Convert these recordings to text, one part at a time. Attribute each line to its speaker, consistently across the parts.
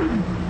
Speaker 1: Mm-hmm.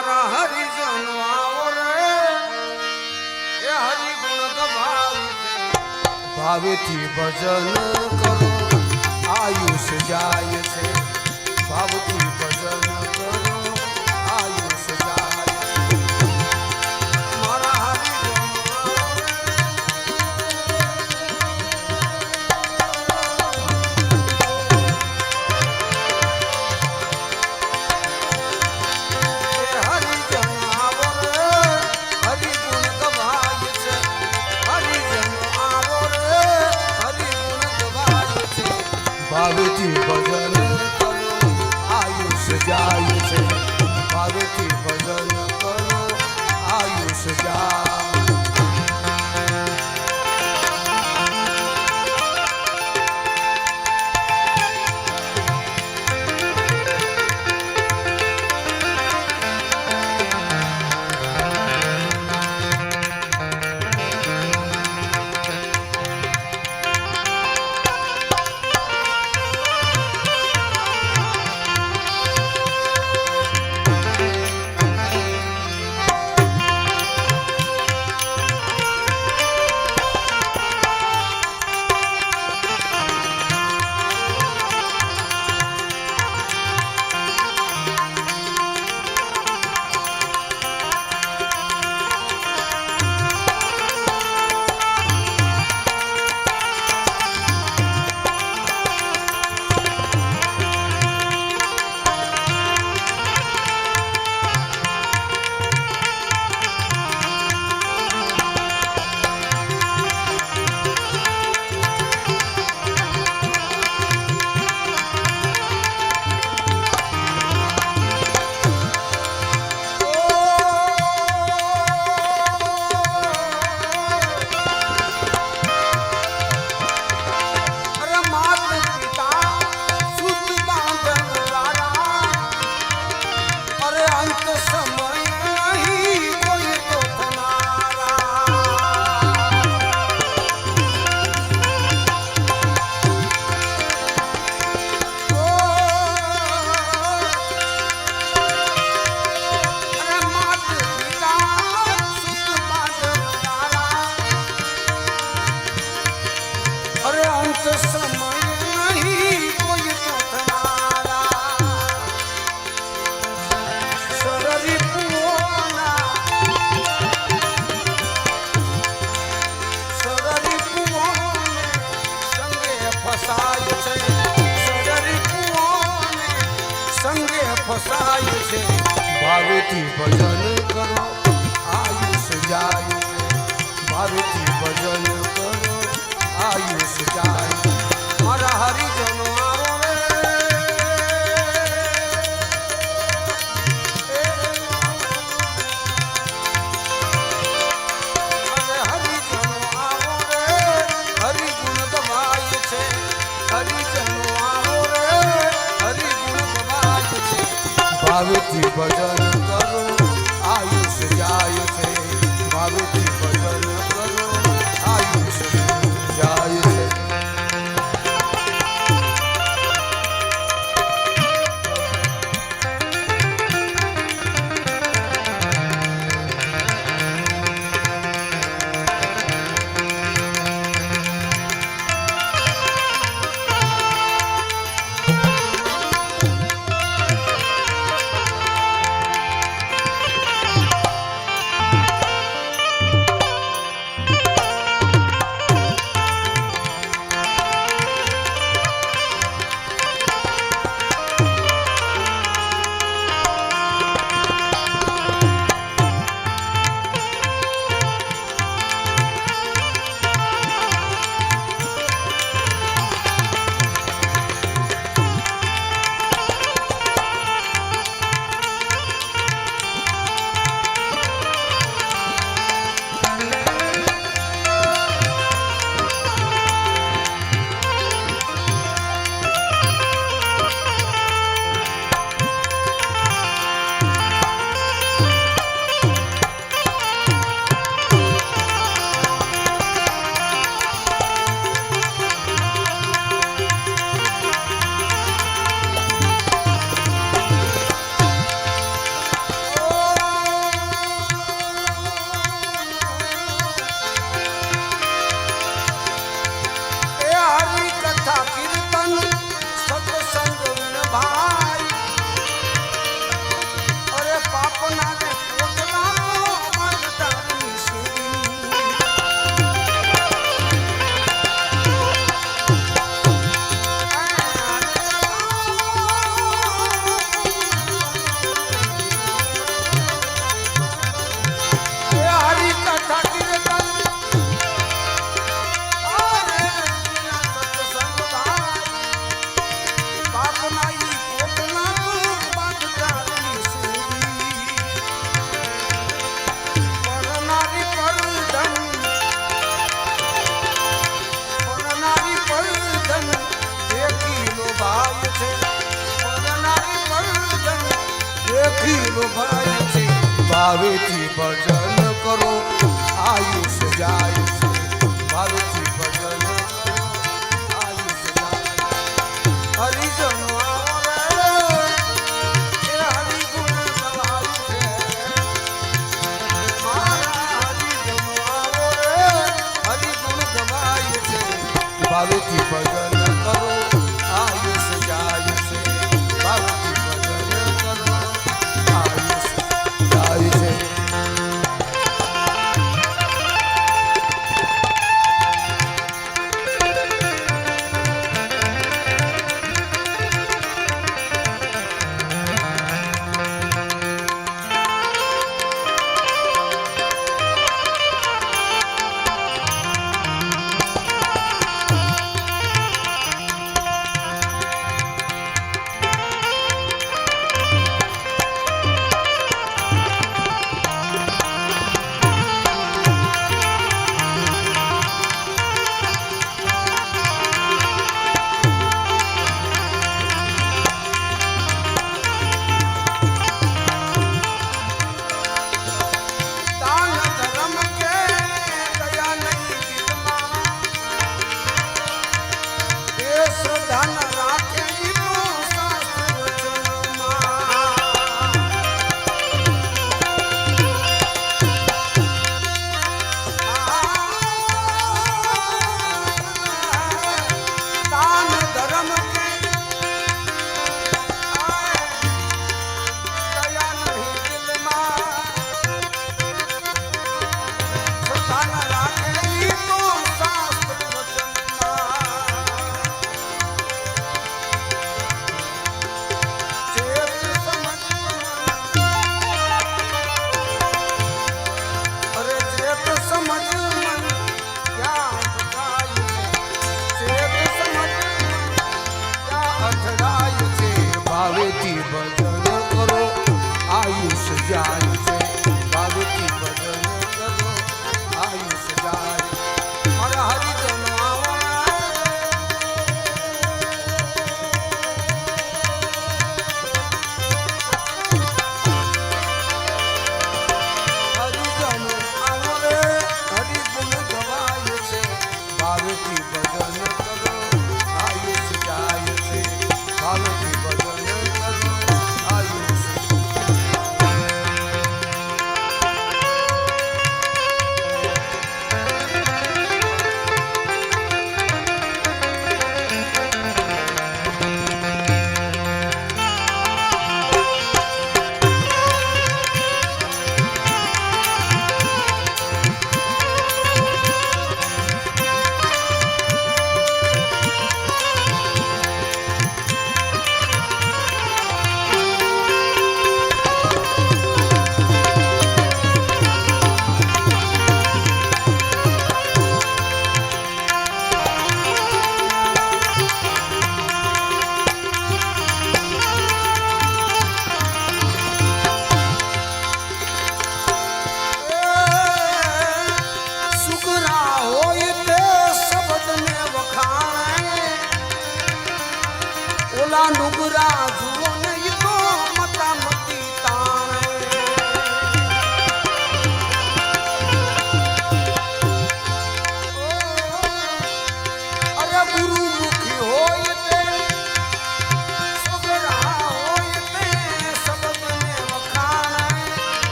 Speaker 1: મારા હરિજનો આવો રે. એ હરિગુણ ભાવથી ભજન કરો. આયુષ જાય છે. ભાવથી ભજન કરો. ભાવેથી ભજન કરો આયુષ જાય મારુતિ ભજન